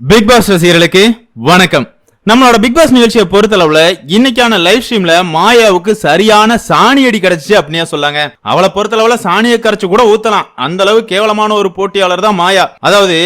Big pass ரசிகர்களுக்கு வணக்கம். நம்மளோட பிக் பாஸ் நிகழ்ச்சியை பொறுத்தளவுல இன்னைக்கான லைவ் ஸ்ட்ரீம்ல மாயாவுக்கு சரியான சாணி அடி கிடைச்சிச்சு அப்படின்னே சொல்லாங்க. அவளை பொறுத்தளவுல சாணியை கரைச்சு கூட ஊத்தலாம். அந்த அளவு கேவலமான ஒரு போட்டியாளர் தான் மாயா. அதாவது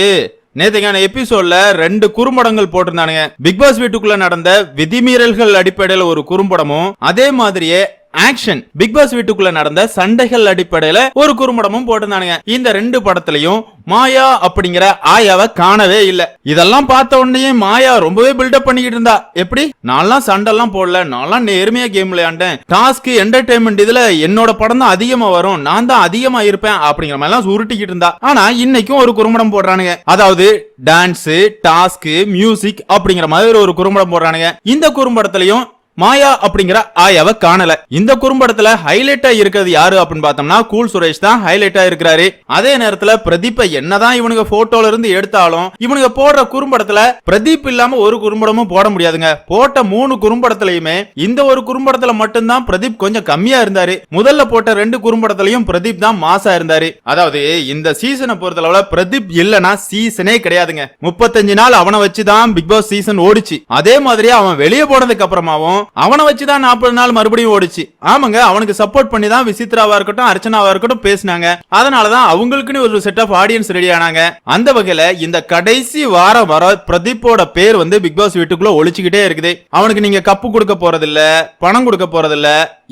நேத்தைக்கான எபிசோட்ல ரெண்டு குறும்படங்கள் போட்டிருந்தானுங்க. பிக் பாஸ் வீட்டுக்குள்ள நடந்த விதிமீறல்கள் அடிப்படையில ஒரு குறும்படமும் அதே மாதிரியே ஆக்ஷன் பிக் பாஸ் வீட்டுக்குள்ள நடந்த சண்டைகள் அடிப்படையில ஒரு குறும்படமும் போட்டிருந்தானுங்க. இந்த ரெண்டு படத்திலையும் மாயா அப்படிங்கிற ஆயாவை காணவே இல்ல. இதெல்லாம் பார்த்த உடனே மாயா ரொம்பவே பில்டப் பண்ணிக்கிட்டு இருந்தா. எப்படி? நான்லாம் சண்டெல்லாம் போடல. நான்லாம் நேர்மையா கேம் விளையாண்டேன். டாஸ்க் என்டர்டைன்மெண்ட் இதுல என்னோட படம் தான் அதிகமா வரும். நான் தான் அதிகமா இருப்பேன் அப்படிங்கிற மாதிரி எல்லாம் உருட்டிக்கிட்டு இருந்தா. ஆனா இன்னைக்கும் ஒரு குறும்படம் போடுறானுங்க. அதாவது டான்ஸ் டாஸ்க் மியூசிக் அப்படிங்கிற மாதிரி ஒரு குறும்படம் போடுறானுங்க. இந்த குறும்படத்திலையும் மாயா அப்படிங்கிற ஆயாவை காணல. இந்த குறும்படத்துல ஹைலைட்டா இருக்கிறது யாரு அப்படின்னு பார்த்தோம்னா கூல் சுரேஷ் தான் ஹைலைட்டா இருக்கிறாரு. அதே நேரத்துல பிரதீப்பை என்னதான் இவனுங்க போட்டோல இருந்து எடுத்தாலும் இவனுங்க போடுற குறும்படத்துல பிரதீப் இல்லாம ஒரு குறும்படமும் போட முடியாதுங்க. போட்ட மூணு குறும்படத்திலயுமே இந்த ஒரு குறும்படத்துல மட்டும்தான் பிரதீப் கொஞ்சம் கம்மியா இருந்தாரு. முதல்ல போட்ட ரெண்டு குறும்படத்திலயும் பிரதீப் தான் மாசா இருந்தாரு. அதாவது இந்த சீசனை பொறுத்தளவுல பிரதீப் இல்லனா சீசனே கிடையாதுங்க. முப்பத்தஞ்சு நாள் அவனை வச்சுதான் பிக் பாஸ் சீசன் ஓடிச்சு. அதே மாதிரி அவன் வெளியே போனதுக்கு அப்புறமாவும் அவனை வச்சு தான் நாற்பது நாள் மறுபடியும் ஓடிச்சு. ஆமாங்க அவனுக்கு சப்போர்ட் பண்ணி தான் விசித்ராவா இருக்கட்டும் அர்ச்சனாவா இருக்கட்டும் பேசினாங்க. அதனாலதான் அவங்களுக்குன்னு ஒரு செட் ஆஃப் ஆடியன்ஸ் ரெடி ஆனாங்க. அந்த வகையில இந்த கடைசி வாரம் வர பிரதீப்போட பேர் வந்து பிக் பாஸ் வீட்டுக்குள்ள ஒழிச்சுக்கிட்டே இருக்குது. அவனுக்கு நீங்க கப்பு கொடுக்க போறதில்ல பணம் கொடுக்க போறதில்ல.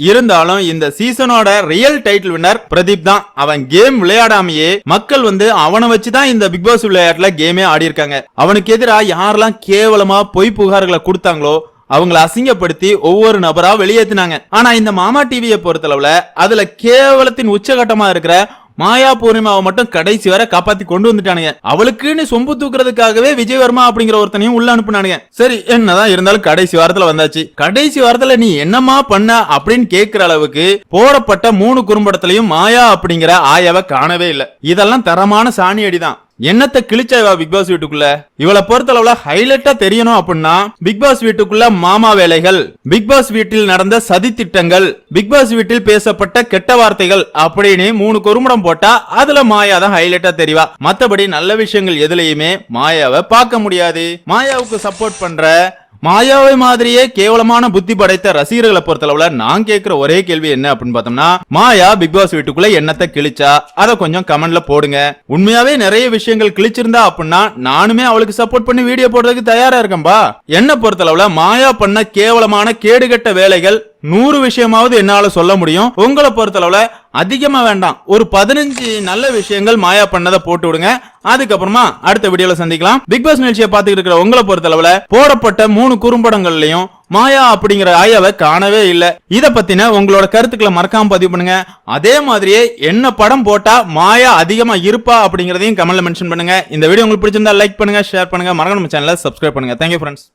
இருந்தாலும் இந்த சீசனோட ரியல் டைட்டில் வின்னர் பிரதீப் தான். அவன் கேம் விளையாடாமையே மக்கள் வந்து அவனை வச்சுதான் இந்த பிக் பாஸ் விளையாட்டுல கேமே ஆடி இருக்காங்க அவனுக்கு எதிராக யாரெல்லாம் கேவலமா பொய் புகார்களை கொடுத்தாங்களோ அவங்கள அசிங்கப்படுத்தி ஒவ்வொரு நபரா வெளியேற்றினாங்க ஆனா இந்த மாமா டிவியை பொறுத்தளவுல அதுல கேவலத்தின் உச்சகட்டமா இருக்கிற மாயா பூர்ணிமாவை மட்டும் கடைசி வரை காப்பாத்தி கொண்டு வந்துட்டானுங்க. அவளுக்குன்னு சொம்பு தூக்குறதுக்காகவே விஜயவர்மா அப்படிங்கிற ஒருத்தனையும் உள்ள அனுப்புனானுங்க. சரி என்னதான் இருந்தாலும் கடைசி வாரத்துல வந்தாச்சு. கடைசி வாரத்துல நீ என்னமா பண்ண அப்படின்னு கேக்குற அளவுக்கு போடப்பட்ட மூணு குறும்படத்திலையும் மாயா அப்படிங்கிற ஆயாவை காணவே இல்லை. இதெல்லாம் தரமான சாணி அடிதான் என்னத்தை கிழிச்சா இவ பிக் பாஸ் வீட்டுக்குள்ள? இவளை பொறுத்தளவுல ஹைலைட்டா தெரியணும் அப்படின்னா பிக் பாஸ் வீட்டுக்குள்ள மாமா வேலைகள் பிக் பாஸ் வீட்டில் நடந்த சதி திட்டங்கள் பிக் பாஸ் வீட்டில் பேசப்பட்ட கெட்ட வார்த்தைகள் அப்படின்னு மூணு குறுமுடம் போட்டா அதுல மாயா தான் ஹைலைட்டா தெரியவா மத்தபடி நல்ல விஷயங்கள் எதுலயுமே மாயாவை பார்க்க முடியாது. மாயாவுக்கு சப்போர்ட் பண்ற மாயாவை மாதிரியே கேவலமான புத்தி படைத்த ரசிகர்களை பொறுத்தளவுல நான் கேட்கிற ஒரே கேள்வி என்ன அப்படின்னு பார்த்தோம்னா மாயா பிக் பாஸ் வீட்டுக்குள்ள என்னத்தை கிழிச்சா? அதை கொஞ்சம் கமெண்ட்ல போடுங்க. உண்மையாவே நிறைய விஷயங்கள் கிழிச்சிருந்தா அப்படின்னா நானுமே அவளுக்கு சப்போர்ட் பண்ணி வீடியோ போடுறதுக்கு தயாரா இருக்கேன்பா. என்ன பொறுத்தளவுல மாயா பண்ண கேவலமான கேடுகட்ட வேலைகள் நூறு விஷயமாவது என்னால சொல்ல முடியும். உங்களை பொறுத்தளவுல அதிகமா வேண்டாம். ஒரு பதினஞ்சு நல்ல விஷயங்கள் மாயா பண்ணதை போட்டு விடுங்க. அதுக்கப்புறமா அடுத்த வீடியோல சந்திக்கலாம். பிக் பாஸ் நிகழ்ச்சியை பார்த்துக்கிட்டு இருக்கிற உங்களை பொறுத்தளவுல போடப்பட்ட மூணு குறும்படங்கள்லயும் மாயா அப்படிங்கிற ஆயாவை காணவே இல்லை. இதை பத்தின உங்களோட கருத்துக்களை மறக்காம பதிவு பண்ணுங்க. அதே மாதிரியே என்ன படம் போட்டா மாயா அதிகமா இருப்பா அப்படிங்கறதையும் கமெண்ட்ல மென்ஷன் பண்ணுங்க. இந்த வீடியோ உங்களுக்கு பிடிச்சிருந்தா லைக் பண்ணுங்க ஷேர் பண்ணுங்க. மறக்காம நம்ம சேனலை சப்ஸ்கிரைப் பண்ணுங்க. Thank you friends